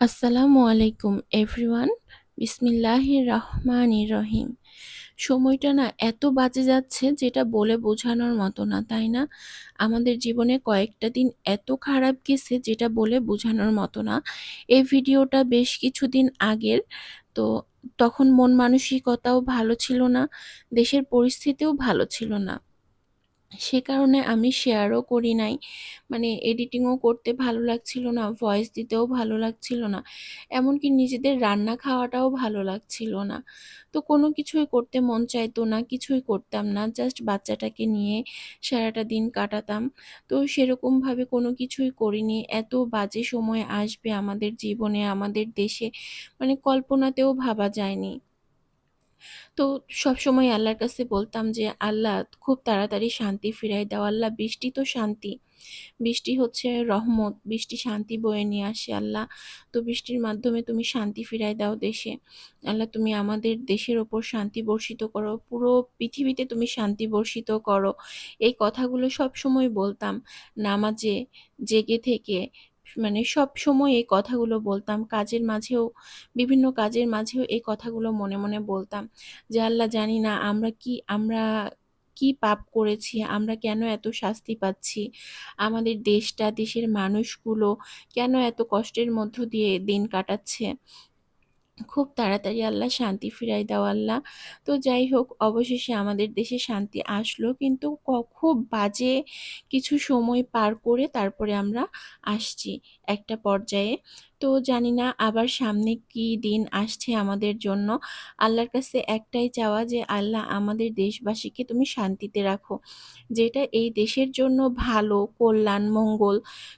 আসসালামু আলাইকুম, এভরিওয়ান। বিসমিল্লাহির রহমান রহিম। সময়টা না এত বাজে যাচ্ছে যেটা বলে বোঝানোর মতো না, তাই না? আমাদের জীবনে কয়েকটা দিন এত খারাপ গেছে যেটা বলে বোঝানোর মতো না। এই ভিডিওটা বেশ কিছুদিন আগের, তো তখন মন মানসিকতাও ভালো ছিল না, দেশের পরিস্থিতিও ভালো ছিল না। সে কারণে আমি শেয়ারও করি নাই। মানে এডিটিংও করতে ভালো লাগছিল না, ভয়েস দিতেও ভালো লাগছিল না। এমনকি নিজেদের রান্না খাওয়াটাও ভালো লাগছিল না। তো কোনো কিছুই করতে মন চাইতো না, কিছুই করতাম না। জাস্ট বাচ্চাটাকে নিয়ে সারাটা দিন কাটাতাম। তো সেরকমভাবে কোনো কিছুই করিনি। এত বাজে সময় আসবে আমাদের জীবনে, আমাদের দেশে মানে কল্পনাতেও ভাবা যায়নি। তো সবসময় আল্লাহর কাছে বলতাম যে, "আল্লাহ খুব তাড়াতাড়ি শান্তি ফিরায় দাও। আল্লাহ বৃষ্টি তো শান্তি। বৃষ্টি হচ্ছে রহমত। বৃষ্টি শান্তি বয়ে নিয়ে আসে আল্লাহ। তো বৃষ্টির মাধ্যমে তুমি শান্তি ফিরায় দাও দেশে। আল্লাহ তুমি আমাদের দেশের ওপর শান্তি বর্ষিত করো। পুরো পৃথিবীতে তুমি শান্তি বর্ষিত করো।" এই কথাগুলো সবসময় বলতাম নামাজে জেগে থেকে মানে সব সময় এই কথাগুলো বলতাম। কাজের মাঝেও বিভিন্ন কাজের মাঝেও এই কথাগুলো মনে, মনে বলতাম যে, "আল্লাহ জানি না আমরা কি আমরা কি পাপ করেছি? আমরা কেন এত শাস্তি পাচ্ছি? আমাদের দেশটা, দেশের মানুষগুলো কেন এত কষ্টের মধ্য দিয়ে দিন কাটাচ্ছে?" খুব তাড়াতাড়ি আল্লাহ শান্তি ফিরাই দাও আল্লাহ। তো যাই হোক, অবশেষে আমাদের দেশে শান্তি আসলো কিন্তু খুব বাজে কিছু সময় পার করে তারপরে আমরা আসছি একটা পর্যায়ে। তো জানি না আবার সামনে কি দিন আসছে আমাদের জন্য। আল্লাহর কাছে একটাই চাওয়া যে আল্লাহ আমাদের দেশবাসীকে তুমি শান্তিতে রাখো। যেটা এই দেশের জন্য ভালো, কল্যাণ, মঙ্গল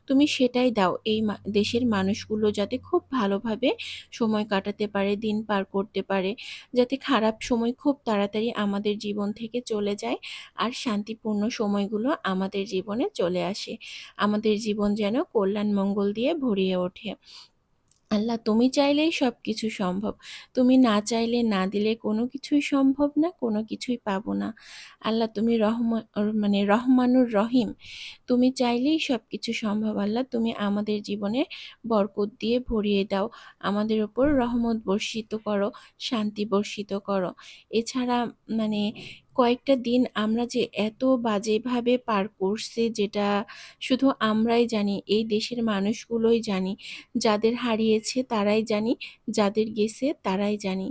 তুমি সেটাই দাও। এই দেশের মানুষগুলো যাতে খুব ভালোভাবে সময় কাটাতে পারে, দিন পার করতে পারে। যাতে খারাপ সময় খুব তাড়াতাড়ি আমাদের জীবন থেকে চলে যায় আর শান্তিপূর্ণ সময়গুলো আমাদের জীবনে চলে আসে। আমাদের জীবন যেন কল্যাণ মঙ্গল দিয়ে ভরিয়ে ওঠে। আল্লাহ তুমি চাইলেই সব কিছু সম্ভব। তুমি না চাইলে না দিলে কোনো কিছুই সম্ভব না, কোনো কিছুই পাবো না। আল্লাহ তুমি রহমা মানে রহমানুর রহিম। তুমি চাইলেই সব কিছু সম্ভব আল্লাহ। তুমি আমাদের জীবনে বরকত দিয়ে ভরিয়ে দাও। আমাদের উপর রহমত বর্ষিত করো, শান্তি বর্ষিত করো। এছাড়া মানে কয়েকটা দিন আমরা যে এত বাজেভাবে পার করছে যেটা শুধু আমরাই জানি, এই দেশের মানুষগুলোই জানি। যাদের হারিয়েছে তারাই জানি, যাদের গেছে তারাই জানি।